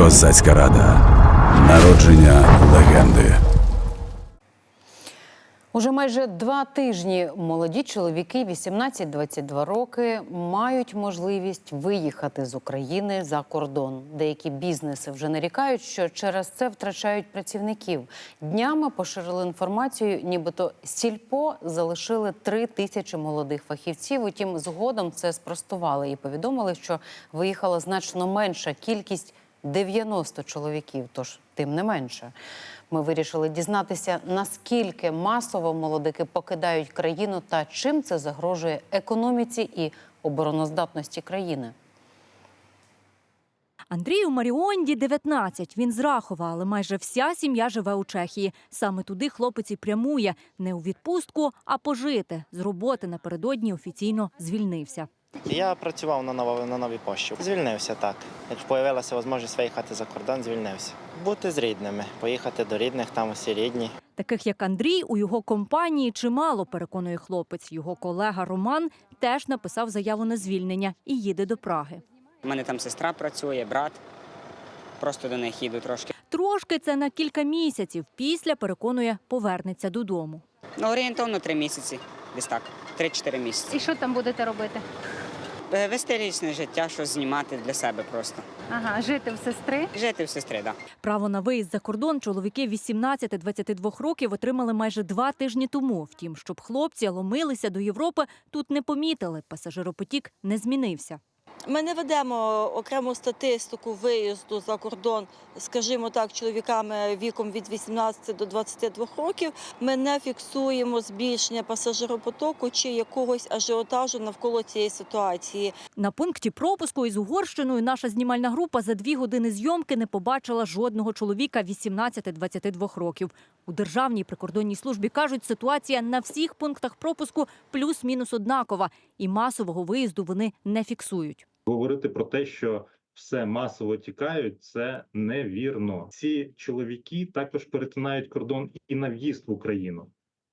Козацька рада. Народження легенди. Уже майже два тижні молоді чоловіки 18-22 роки мають можливість виїхати з України за кордон. Деякі бізнеси вже нарікають, що через це втрачають працівників. Днями поширили інформацію, нібито сільпо залишили три тисячі молодих фахівців. Утім, згодом це спростували і повідомили, що виїхала значно менша кількість 90 чоловіків. Тож тим не менше. Ми вирішили дізнатися, наскільки масово молодики покидають країну та чим це загрожує економіці і обороноздатності країни. Андрію Маріонді 19. Він з Рахова, але майже вся сім'я живе у Чехії. Саме туди хлопець і прямує не у відпустку, а пожити. З роботи напередодні офіційно звільнився. Я працював на новій, на новій пошті. Звільнився так. Як з'явилася можливість виїхати за кордон, звільнився. Бути з рідними, поїхати до рідних, там усі рідні. Таких як Андрій, у його компанії чимало, переконує хлопець. Його колега Роман теж написав заяву на звільнення і їде до Праги. У мене там сестра працює, брат. Просто до них їду трошки. Трошки це на кілька місяців. Після переконує, повернеться додому. Ну, орієнтовно три місяці. Десь так. Три-чотири місяці. І що там будете робити? Е, Вести річне життя, що знімати для себе просто. Ага, жити в сестри. Жити в сестри, так. Да. Право на виїзд за кордон чоловіки 18-22 років отримали майже два тижні тому. Втім, щоб хлопці ломилися до Європи, тут не помітили. Пасажиропотік не змінився. Ми не ведемо окрему статистику виїзду за кордон, скажімо так, чоловіками віком від 18 до 22 років. Ми не фіксуємо збільшення пасажиропотоку чи якогось ажіотажу навколо цієї ситуації. На пункті пропуску із Угорщиною наша знімальна група за дві години зйомки не побачила жодного чоловіка 18-22 років. У державній прикордонній службі кажуть, ситуація на всіх пунктах пропуску плюс-мінус однакова, і масового виїзду вони не фіксують. Говорити про те, що все масово тікають, це невірно. Ці чоловіки також перетинають кордон і на в'їзд в Україну.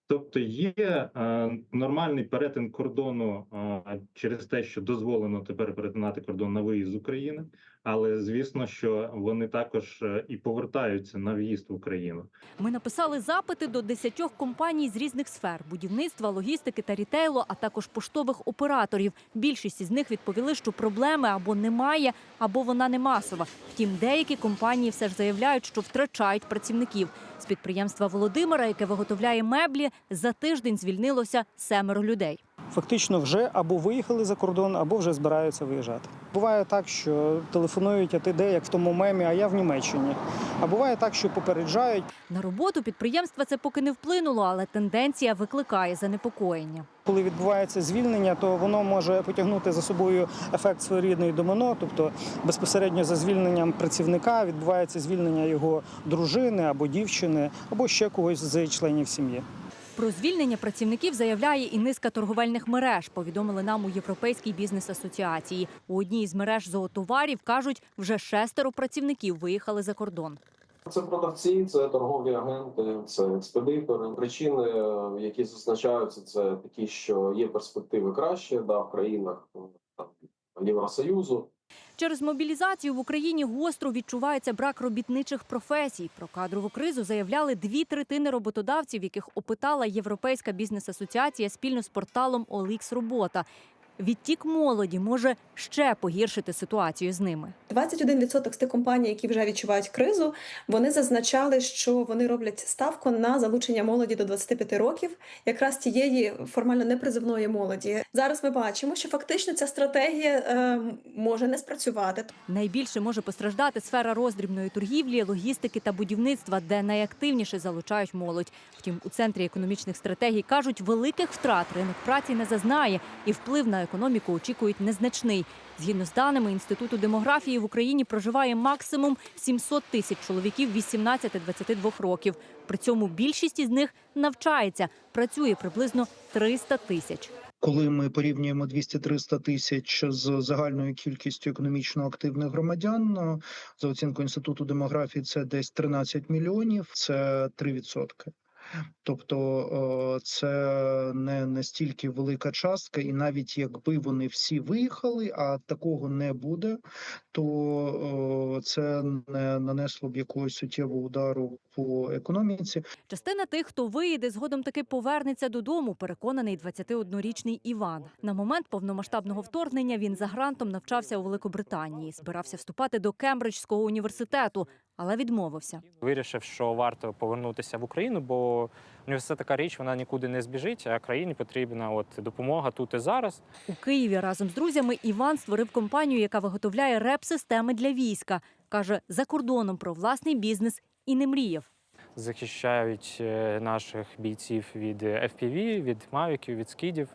Тобто є е, нормальний перетин кордону е, через те, що дозволено тепер перетинати кордон на виїзд з України, але звісно, що вони також е, і повертаються на в'їзд в Україну. Ми написали запити до десятьох компаній з різних сфер: будівництва, логістики та рітейлу, а також поштових операторів. Більшість із них відповіли, що проблеми або немає, або вона не масова. Втім, деякі компанії все ж заявляють, що втрачають працівників. З підприємства Володимира, яке виготовляє меблі, за тиждень звільнилося семеро людей. Фактично вже або виїхали за кордон, або вже збираються виїжджати. Буває так, що телефонують, а ти де, як в тому мемі, а я в Німеччині. А буває так, що попереджають. На роботу підприємства це поки не вплинуло, але тенденція викликає занепокоєння. Коли відбувається звільнення, то воно може потягнути за собою ефект своєрідної домино, тобто безпосередньо за звільненням працівника відбувається звільнення його дружини або дівчини, або ще когось з членів сім'ї. Про звільнення працівників заявляє і низка торговельних мереж. Повідомили нам у Європейській бізнес-асоціації. У одній із мереж зоотоварів кажуть, вже шестеро працівників виїхали за кордон. Це продавці, це торгові агенти, це експедитори. Причини, які зазначаються, це такі, що є перспективи краще да, в країнах е, там, Євросоюзу. Через мобілізацію в Україні гостро відчувається брак робітничих професій. Про кадрову кризу заявляли дві третини роботодавців, яких опитала Європейська бізнес-асоціація спільно з порталом OLX Робота. Відтік молоді може ще погіршити ситуацію з ними. 21% з тих компаній, які вже відчувають кризу, вони зазначали, що вони роблять ставку на залучення молоді до 25 років, якраз тієї формально непризивної молоді. Зараз ми бачимо, що фактично ця стратегія е, може не спрацювати. Найбільше може постраждати сфера роздрібної торгівлі, логістики та будівництва, де найактивніше залучають молодь. Втім, у центрі економічних стратегій кажуть, великих втрат ринок праці не зазнає, і вплив на економіку очікують незначний. Згідно з даними інституту демографії в Україні проживає максимум 700 тисяч чоловіків 18-22 років. При цьому більшість із них навчається, працює приблизно 300 тисяч. Коли ми порівнюємо 200-300 тисяч з загальною кількістю економічно активних громадян, е, за оцінкою інституту демографії, це десь 13 мільйонів, це 3%. Тобто е, це не настільки велика частка, і навіть якби вони всі виїхали, а такого не буде, то е, це не нанесло б якогось суттєвого удару по економіці. Частина тих, хто виїде, згодом таки повернеться додому, переконаний 21-річний Іван. На момент повномасштабного вторгнення він за грантом навчався у Великобританії, збирався вступати до Кембриджського університету, але відмовився. Вирішив, що варто повернутися в Україну, бо університет така річ, вона нікуди не збіжить, а країні потрібна от допомога тут і зараз. У Києві разом з друзями Іван створив компанію, яка виготовляє реп-системи для війська. Каже, за кордоном про власний бізнес і не мріяв. Захищають е, наших бійців від FPV, від мавіків, від скидів.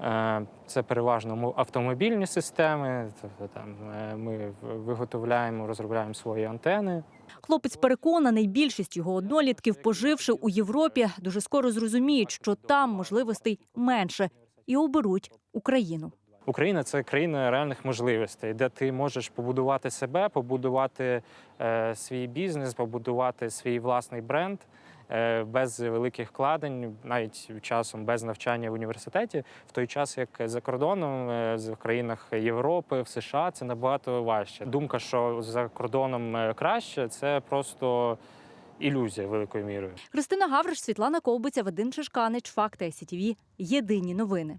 Е, Це переважно мо- автомобільні системи. Тобто там е, ми виготовляємо, розробляємо свої антени. Хлопець переконаний, більшість його однолітків, поживши у Європі, дуже скоро зрозуміють, що там можливостей менше, і оберуть Україну. Україна це країна реальних можливостей, де ти можеш побудувати себе, побудувати е, свій бізнес, побудувати свій власний бренд без великих вкладень, навіть часом без навчання в університеті, в той час як за кордоном, е, в країнах Європи, в США це набагато важче. Думка, що за кордоном е, краще, це просто ілюзія великою мірою. Христина Гавриш, Світлана Ковбиця, Вадим Шишканич, Факти СІТВ. Єдині новини.